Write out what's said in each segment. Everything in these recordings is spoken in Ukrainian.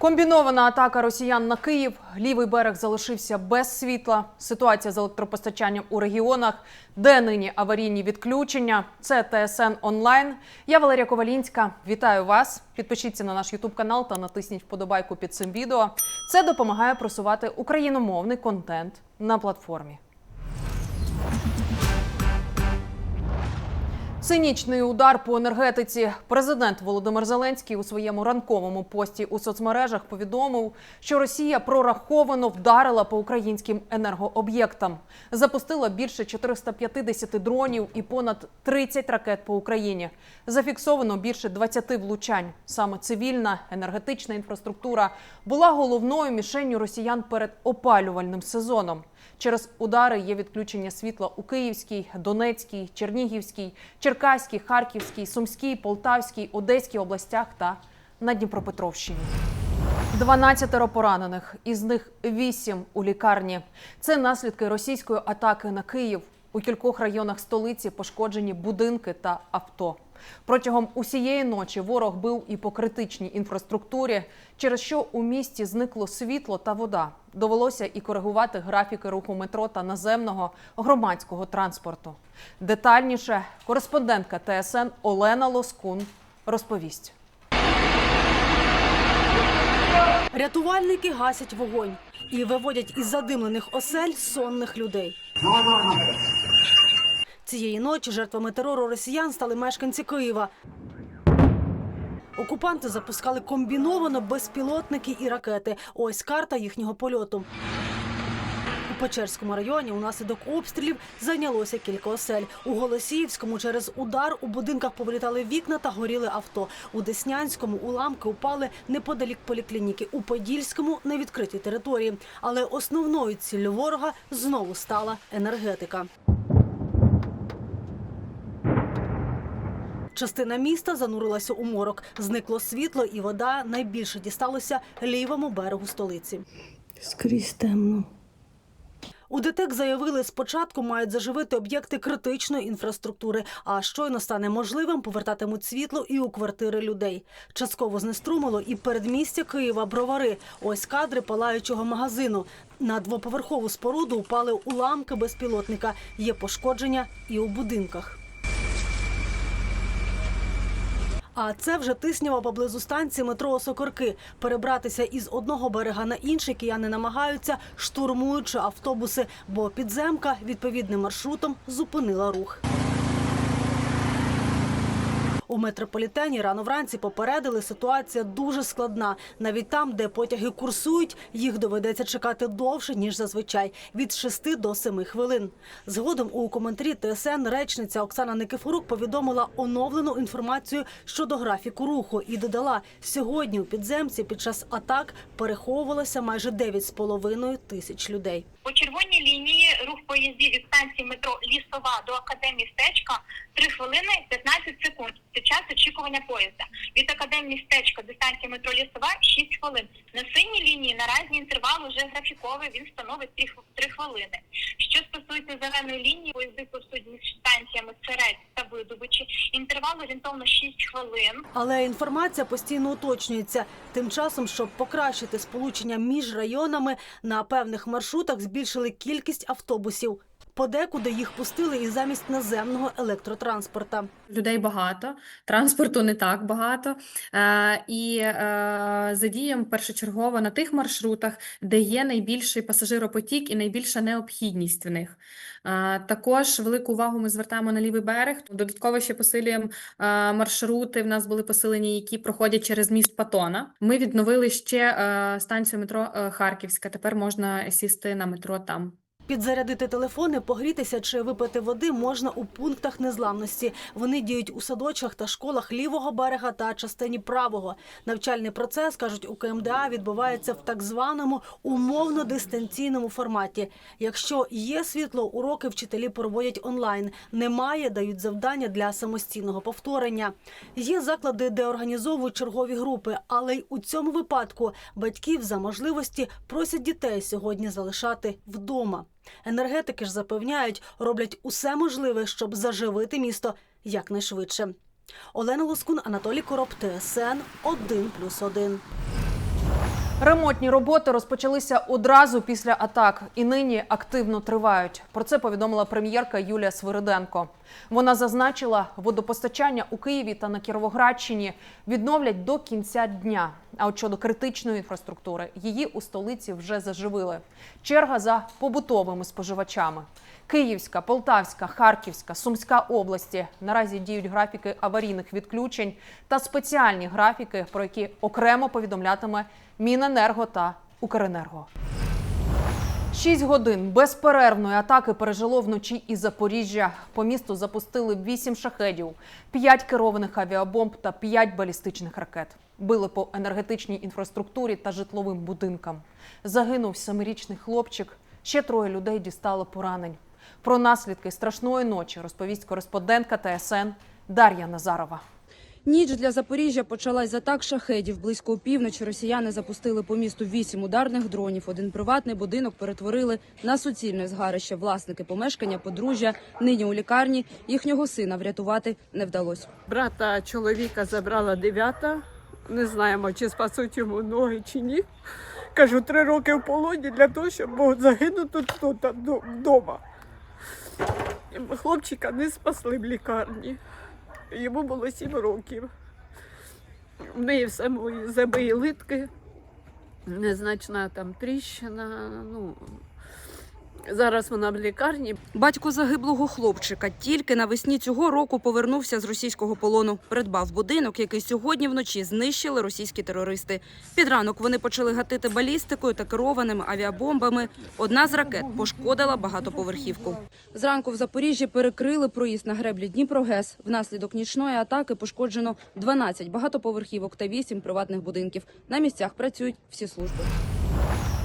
Комбінована атака росіян на Київ. Лівий берег залишився без світла. Ситуація з електропостачанням у регіонах, де нині аварійні відключення. Це ТСН онлайн. Я Валерія Ковалінська. Вітаю вас. Підпишіться на наш Ютуб канал та натисніть вподобайку під цим відео. Це допомагає просувати україномовний контент на платформі. Цинічний удар по енергетиці. Президент Володимир Зеленський у своєму ранковому пості у соцмережах повідомив, що Росія прораховано вдарила по українським енергооб'єктам. Запустила більше 450 дронів і понад 30 ракет по Україні. Зафіксовано більше 20 влучань. Саме цивільна енергетична інфраструктура була головною мішенню росіян перед опалювальним сезоном. Через удари є відключення світла у Київській, Донецькій, Чернігівській, Черкаській, Харківській, Сумській, Полтавській, Одеській областях та на Дніпропетровщині. 12 поранених, із них 8 у лікарні. Це наслідки російської атаки на Київ. У кількох районах столиці пошкоджені будинки та авто. Протягом усієї ночі ворог бив і по критичній інфраструктурі, через що у місті зникло світло та вода. Довелося і коригувати графіки руху метро та наземного громадського транспорту. Детальніше кореспондентка ТСН Олена Лоскун розповість. Рятувальники гасять вогонь і виводять із задимлених осель сонних людей. Цієї ночі жертвами терору росіян стали мешканці Києва. Окупанти запускали комбіновано безпілотники і ракети. Ось карта їхнього польоту. У Печерському районі унаслідок обстрілів зайнялося кілька осель. У Голосіївському через удар у будинках повилітали вікна та горіли авто. У Деснянському уламки упали неподалік поліклініки. У Подільському на відкритій території. Але основною ціллю ворога знову стала енергетика. Частина міста занурилася у морок. Зникло світло і вода. Найбільше дісталося лівому берегу столиці. Скрізь темно. У ДТЕК заявили, спочатку мають заживити об'єкти критичної інфраструктури, а щойно стане можливим, повертатимуть світло і у квартири людей. Частково знеструмило і передмістя Києва бровари. Ось кадри палаючого магазину. На двоповерхову споруду упали уламки безпілотника. Є пошкодження і у будинках. А це вже тиснява поблизу станції метро Сокорки. Перебратися із одного берега на інший кияни намагаються, штурмуючи автобуси, бо підземка відповідним маршрутом зупинила рух. У метрополітені рано вранці попередили, ситуація дуже складна. Навіть там, де потяги курсують, їх доведеться чекати довше ніж зазвичай від 6 до 7 хвилин. Згодом у коментарі ТСН речниця Оксана Никифорук повідомила оновлену інформацію щодо графіку руху і додала: сьогодні у підземці під час атак переховувалося майже 9,5 тисяч людей. По червоній лінії рух поїздів від станції метро Лісова до академії Стечка 3 хвилини 15 секунд. Це час очікування поїзда. Від академії Стечка до станції метро Лісова 6 хвилин. На синій лінії наразі інтервал уже графіковий, він становить 3 хвилини. Що стосується зеленої лінії, поїзди курсують між станціями Видобичі. Інтервал орієнтовно 6 хвилин. Але інформація постійно уточнюється. Тим часом, щоб покращити сполучення між районами, на певних маршрутах збільшили кількість автобусів. Подекуди їх пустили і замість наземного електротранспорта. Людей багато, транспорту не так багато. Е, і е, задіємо першочергово на тих маршрутах, де є найбільший пасажиропотік і найбільша необхідність в них. Е, також велику увагу ми звертаємо на лівий берег. Додатково ще посилюємо е, маршрути. В нас були посилені, які проходять через міст Патона. Ми відновили ще е, станцію метро е, Харківська. Тепер можна сісти на метро там. Підзарядити телефони, погрітися чи випити води можна у пунктах незламності. Вони діють у садочках та школах лівого берега та частині правого. Навчальний процес кажуть у КМДА відбувається в так званому умовно дистанційному форматі. Якщо є світло, уроки вчителі проводять онлайн. Немає, дають завдання для самостійного повторення. Є заклади, де організовують чергові групи, але й у цьому випадку батьків за можливості просять дітей сьогодні залишати вдома. Енергетики ж запевняють, роблять усе можливе, щоб заживити місто якнайшвидше. Олена Лоскун, Анатолій Короб, ТСН 1+,1. Ремонтні роботи розпочалися одразу після атак і нині активно тривають. Про це повідомила прем'єрка Юлія Свириденко. Вона зазначила, водопостачання у Києві та на Кіровоградщині відновлять до кінця дня. А от щодо критичної інфраструктури, її у столиці вже заживили. Черга за побутовими споживачами. Київська, Полтавська, Харківська, Сумська області наразі діють графіки аварійних відключень та спеціальні графіки, про які окремо повідомлятиме Міненерго та Укренерго. Шість годин безперервної атаки пережило вночі і Запоріжжя. По місту запустили вісім шахедів, п'ять керованих авіабомб та п'ять балістичних ракет. Били по енергетичній інфраструктурі та житловим будинкам. Загинув семирічний хлопчик. Ще троє людей дістали поранень. Про наслідки страшної ночі розповість кореспондентка ТСН Дар'я Назарова. Ніч для Запоріжжя почалась з атак шахедів. Близько опівночі росіяни запустили по місту вісім ударних дронів. Один приватний будинок перетворили на суцільне згарище. Власники помешкання, подружжя, нині у лікарні. Їхнього сина врятувати не вдалося. Брата чоловіка забрала дев'ята. Не знаємо, чи спасуть йому ноги, чи ні. Кажу, три роки в полоні для того, щоб був загинути тут вдома. Хлопчика не спасли в лікарні. Йому було сім років. В неї все мої зуби і литки. Незначна там тріщина. Ну, зараз вона в лікарні. Батько загиблого хлопчика тільки навесні цього року повернувся з російського полону. Придбав будинок, який сьогодні вночі знищили російські терористи. Під ранок вони почали гатити балістикою та керованими авіабомбами. Одна з ракет пошкодила багатоповерхівку. Зранку в Запоріжжі перекрили проїзд на греблі Дніпрогес. Внаслідок нічної атаки пошкоджено 12 багатоповерхівок та 8 приватних будинків. На місцях працюють всі служби.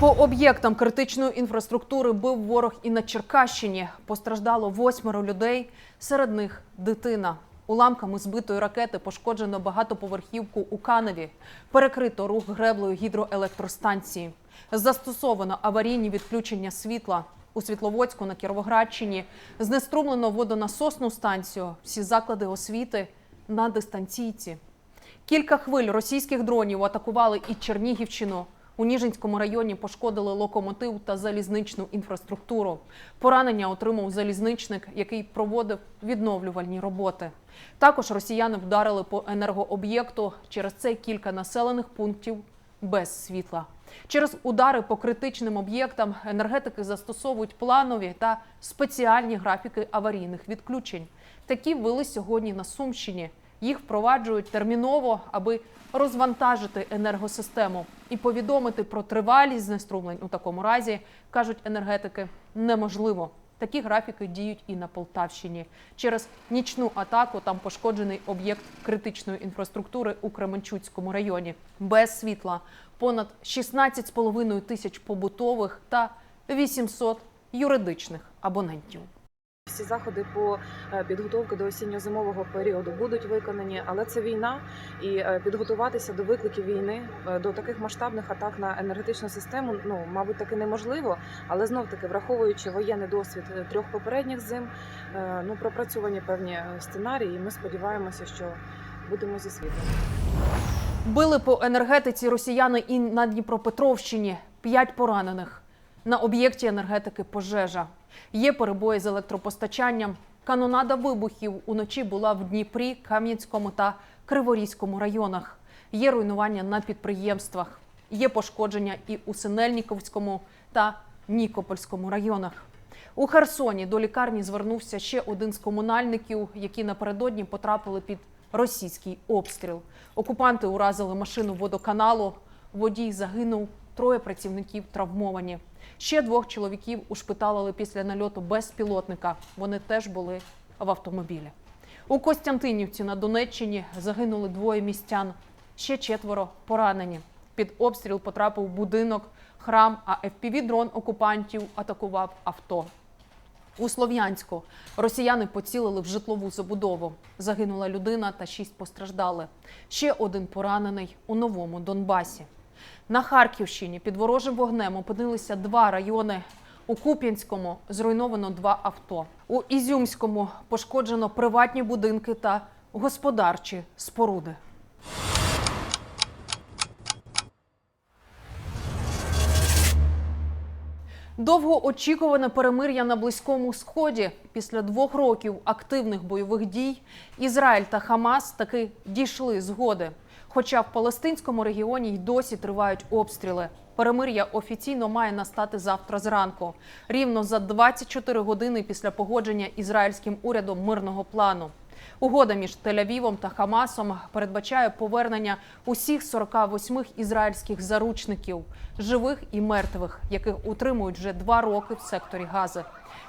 По об'єктам критичної інфраструктури бив ворог і на Черкащині. Постраждало восьмеро людей, серед них дитина. Уламками збитої ракети пошкоджено багатоповерхівку у Каневі. Перекрито рух греблею гідроелектростанції. Застосовано аварійні відключення світла. У Світловодську на Кіровоградщині знеструмлено водонасосну станцію. Всі заклади освіти на дистанційці. Кілька хвиль російських дронів атакували і Чернігівщину. У Ніжинському районі пошкодили локомотив та залізничну інфраструктуру. Поранення отримав залізничник, який проводив відновлювальні роботи. Також росіяни вдарили по енергооб'єкту. Через це кілька населених пунктів без світла. Через удари по критичним об'єктам енергетики застосовують планові та спеціальні графіки аварійних відключень. Такі ввели сьогодні на Сумщині. Їх впроваджують терміново, аби розвантажити енергосистему і повідомити про тривалість знеструмлень у такому разі, кажуть енергетики, неможливо. Такі графіки діють і на Полтавщині. Через нічну атаку там пошкоджений об'єкт критичної інфраструктури у Кременчуцькому районі. Без світла понад 16,5 тисяч побутових та 800 юридичних абонентів. Всі заходи по е, підготовці до осінньо-зимового періоду будуть виконані, але це війна, і е, підготуватися до викликів війни е, до таких масштабних атак на енергетичну систему, ну мабуть, таки неможливо. Але знов таки, враховуючи воєнний досвід трьох попередніх зим, ну пропрацьовані певні сценарії. і Ми сподіваємося, що будемо зі світлом. Били по енергетиці росіяни і на Дніпропетровщині. П'ять поранених. На об'єкті енергетики пожежа. Є перебої з електропостачанням. Канонада вибухів уночі була в Дніпрі, Кам'янському та Криворізькому районах. Є руйнування на підприємствах. Є пошкодження і у Синельніковському та Нікопольському районах. У Херсоні до лікарні звернувся ще один з комунальників, які напередодні потрапили під російський обстріл. Окупанти уразили машину водоканалу. Водій загинув, троє працівників травмовані. Ще двох чоловіків ушпиталили після нальоту безпілотника. Вони теж були в автомобілі. У Костянтинівці на Донеччині загинули двоє містян. Ще четверо поранені. Під обстріл потрапив будинок, храм, а FPV-дрон окупантів атакував авто. У Слов'янську росіяни поцілили в житлову забудову. Загинула людина та шість постраждали. Ще один поранений у новому Донбасі. На Харківщині під ворожим вогнем опинилися два райони. У Куп'янському зруйновано два авто. У Ізюмському пошкоджено приватні будинки та господарчі споруди. Довгоочікуване перемир'я на близькому сході після двох років активних бойових дій Ізраїль та Хамас таки дійшли згоди. Хоча в палестинському регіоні й досі тривають обстріли. Перемир'я офіційно має настати завтра зранку, рівно за 24 години після погодження ізраїльським урядом мирного плану. Угода між Тель-Авівом та Хамасом передбачає повернення усіх 48 ізраїльських заручників, живих і мертвих, яких утримують вже два роки в секторі Гази.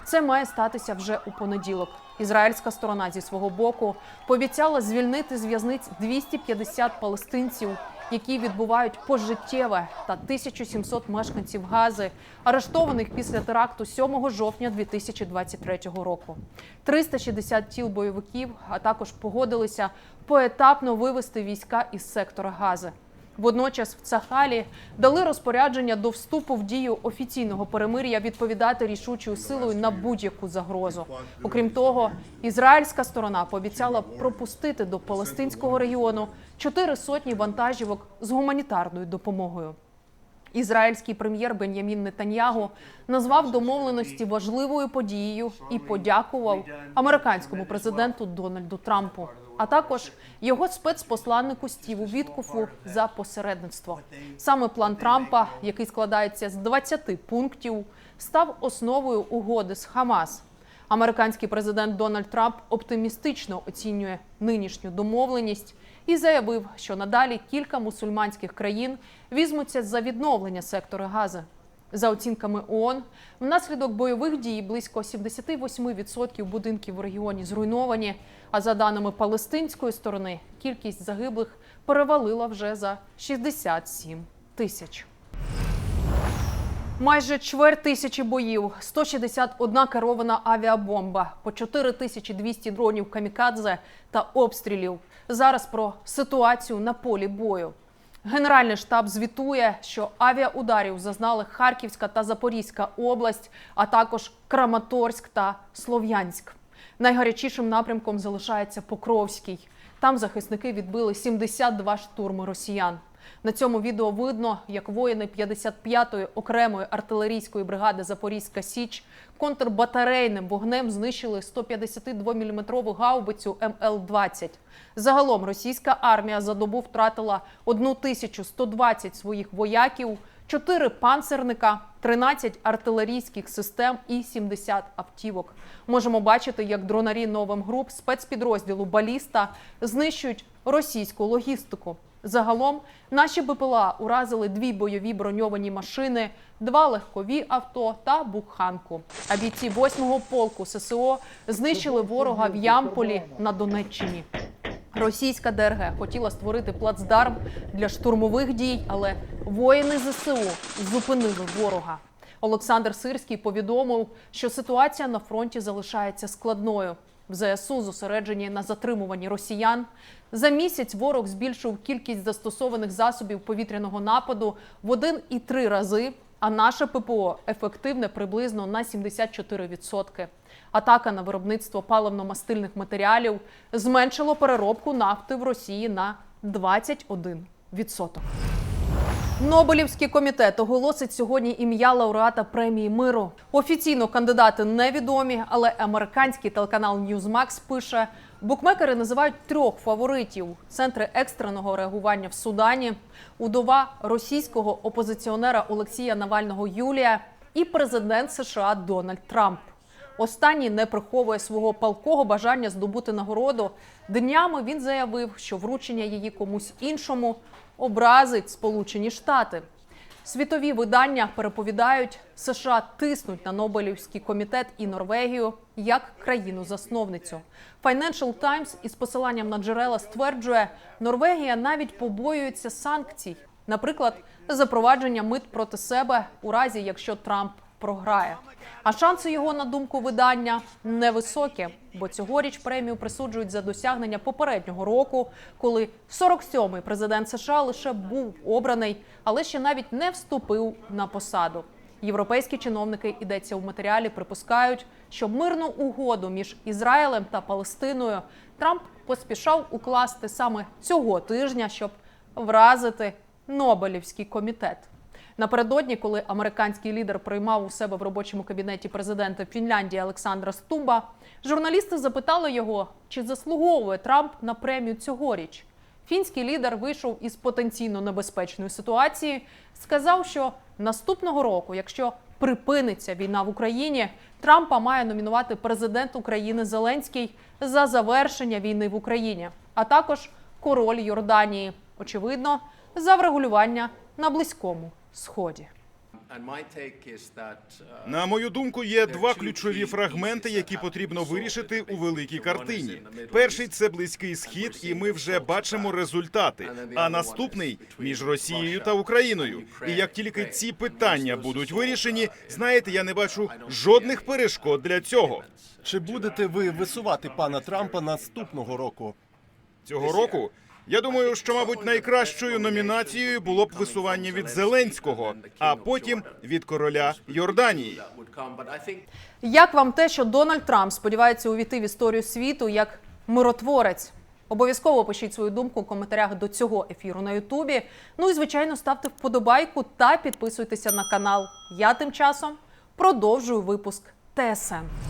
Це має статися вже у понеділок. Ізраїльська сторона зі свого боку пообіцяла звільнити з в'язниць 250 палестинців, які відбувають пожиттєве та 1700 мешканців Гази, арештованих після теракту 7 жовтня 2023 року. 360 тіл бойовиків, а також погодилися поетапно вивести війська із сектора Гази. Водночас в Цахалі дали розпорядження до вступу в дію офіційного перемир'я відповідати рішучою силою на будь-яку загрозу. Окрім того, ізраїльська сторона пообіцяла пропустити до палестинського регіону чотири сотні вантажівок з гуманітарною допомогою. Ізраїльський прем'єр Бен'ямін Нетаньягу назвав домовленості важливою подією і подякував американському президенту Дональду Трампу, а також його спецпосланнику Стіву Віткуфу за посередництво. Саме план Трампа, який складається з 20 пунктів, став основою угоди з Хамас. Американський президент Дональд Трамп оптимістично оцінює нинішню домовленість і заявив, що надалі кілька мусульманських країн візьмуться за відновлення сектора Гази. За оцінками ООН, внаслідок бойових дій близько 78% будинків в регіоні зруйновані. А за даними палестинської сторони, кількість загиблих перевалила вже за 67 тисяч. Майже чверть тисячі боїв, 161 керована авіабомба, по 4200 дронів камікадзе та обстрілів. Зараз про ситуацію на полі бою. Генеральний штаб звітує, що авіаударів зазнали Харківська та Запорізька область, а також Краматорськ та Слов'янськ. Найгарячішим напрямком залишається Покровський. Там захисники відбили 72 штурми росіян. На цьому відео видно, як воїни 55-ї окремої артилерійської бригади Запорізька Січ контрбатарейним вогнем знищили 152-мм гаубицю МЛ-20. Загалом російська армія за добу втратила 1120 своїх вояків, 4 панцерника, 13 артилерійських систем і 70 автівок. Можемо бачити, як дронарі новим груп спецпідрозділу Баліста знищують російську логістику. Загалом наші БПЛА уразили дві бойові броньовані машини, два легкові авто та буханку. А бійці 8-го полку ССО знищили ворога в Ямполі на Донеччині. Російська ДРГ хотіла створити плацдарм для штурмових дій, але воїни ЗСУ зупинили ворога. Олександр Сирський повідомив, що ситуація на фронті залишається складною. В ЗСУ зосереджені на затримуванні росіян. За місяць ворог збільшив кількість застосованих засобів повітряного нападу в 1,3 рази, а наше ППО ефективне приблизно на 74%. Атака на виробництво паливно-мастильних матеріалів зменшило переробку нафти в Росії на 21%. Нобелівський комітет оголосить сьогодні ім'я лауреата премії миру. Офіційно кандидати невідомі, але американський телеканал Newsmax пише: букмекери називають трьох фаворитів: центри екстреного реагування в Судані, удова російського опозиціонера Олексія Навального Юлія і президент США Дональд Трамп. Останній не приховує свого палкого бажання здобути нагороду. Днями він заявив, що вручення її комусь іншому образить Сполучені Штати. Світові видання переповідають, США тиснуть на Нобелівський комітет і Норвегію як країну-засновницю. Financial Times із посиланням на джерела стверджує, Норвегія навіть побоюється санкцій, наприклад, запровадження мит проти себе у разі, якщо Трамп програє. А шанси його, на думку видання, невисокі, бо цьогоріч премію присуджують за досягнення попереднього року, коли 47-й президент США лише був обраний, але ще навіть не вступив на посаду. Європейські чиновники йдеться в матеріалі, припускають, що мирну угоду між Ізраїлем та Палестиною Трамп поспішав укласти саме цього тижня, щоб вразити Нобелівський комітет. Напередодні, коли американський лідер приймав у себе в робочому кабінеті президента Фінляндії Олександра Стумба, журналісти запитали його, чи заслуговує Трамп на премію цьогоріч. Фінський лідер вийшов із потенційно небезпечної ситуації, сказав, що наступного року, якщо припиниться війна в Україні, Трампа має номінувати президент України Зеленський за завершення війни в Україні, а також король Йорданії. Очевидно, за врегулювання на близькому сході. На мою думку, є два ключові фрагменти, які потрібно вирішити у великій картині. Перший це близький схід, і ми вже бачимо результати. А наступний між Росією та Україною. І як тільки ці питання будуть вирішені, знаєте, я не бачу жодних перешкод для цього. Чи будете ви висувати пана Трампа наступного року? Цього року я думаю, що, мабуть, найкращою номінацією було б висування від Зеленського, а потім від короля Йорданії. Як вам те, що Дональд Трамп сподівається увійти в історію світу як миротворець? Обов'язково пишіть свою думку в коментарях до цього ефіру на Ютубі. Ну і звичайно, ставте вподобайку та підписуйтеся на канал. Я тим часом продовжую випуск ТСН.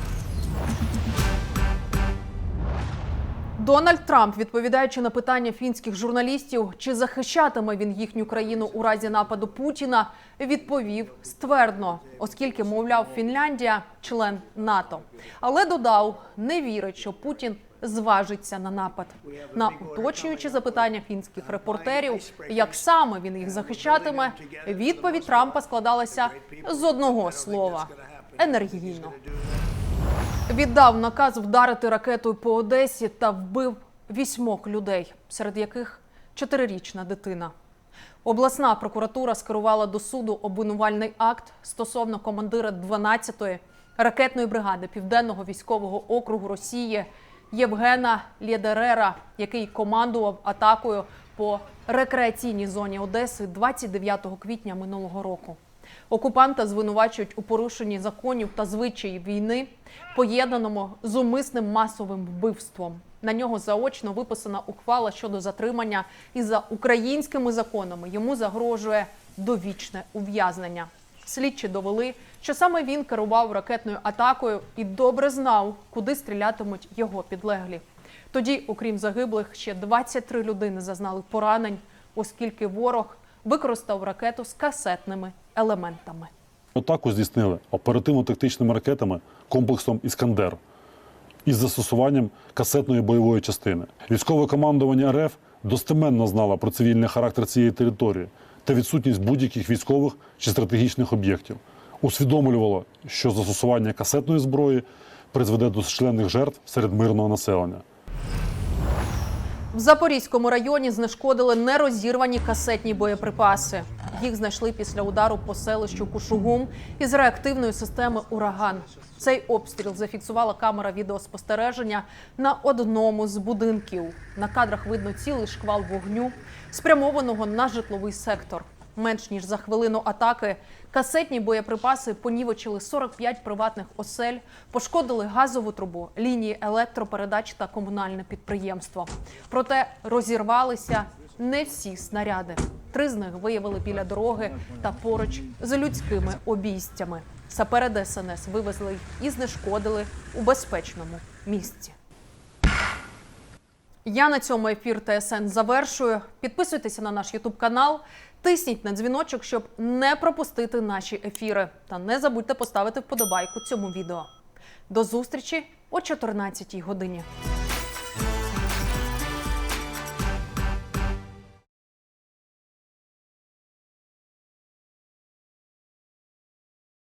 Дональд Трамп, відповідаючи на питання фінських журналістів, чи захищатиме він їхню країну у разі нападу Путіна, відповів ствердно, оскільки, мовляв, Фінляндія член НАТО. Але додав, не вірить, що Путін зважиться на напад. На уточнюючі запитання фінських репортерів, як саме він їх захищатиме, відповідь Трампа складалася з одного слова енергійно віддав наказ вдарити ракетою по Одесі та вбив вісьмох людей, серед яких чотирирічна дитина. Обласна прокуратура скерувала до суду обвинувальний акт стосовно командира 12-ї ракетної бригади Південного військового округу Росії Євгена Лєдерера, який командував атакою по рекреаційній зоні Одеси 29 квітня минулого року. Окупанта звинувачують у порушенні законів та звичаїв війни, поєднаному з умисним масовим вбивством. На нього заочно виписана ухвала щодо затримання, і за українськими законами йому загрожує довічне ув'язнення. Слідчі довели, що саме він керував ракетною атакою і добре знав, куди стрілятимуть його підлеглі. Тоді, окрім загиблих, ще 23 людини зазнали поранень, оскільки ворог використав ракету з касетними елементами. Атаку здійснили оперативно-тактичними ракетами комплексом Іскандер із застосуванням касетної бойової частини. Військове командування РФ достеменно знало про цивільний характер цієї території та відсутність будь-яких військових чи стратегічних об'єктів. Усвідомлювало, що застосування касетної зброї призведе до численних жертв серед мирного населення. В Запорізькому районі знешкодили нерозірвані касетні боєприпаси. Їх знайшли після удару по селищу Кушугум із реактивної системи Ураган. Цей обстріл зафіксувала камера відеоспостереження на одному з будинків. На кадрах видно цілий шквал вогню, спрямованого на житловий сектор. Менш ніж за хвилину атаки касетні боєприпаси понівечили 45 приватних осель, пошкодили газову трубу, лінії електропередач та комунальне підприємство. Проте розірвалися не всі снаряди. Три з них виявили біля дороги та поруч з людськими обійстями. Сапери ДСНС вивезли і знешкодили у безпечному місці. Я на цьому ефір ТСН завершую. Підписуйтеся на наш Ютуб канал, тисніть на дзвіночок, щоб не пропустити наші ефіри. Та не забудьте поставити вподобайку цьому відео. До зустрічі о 14 годині.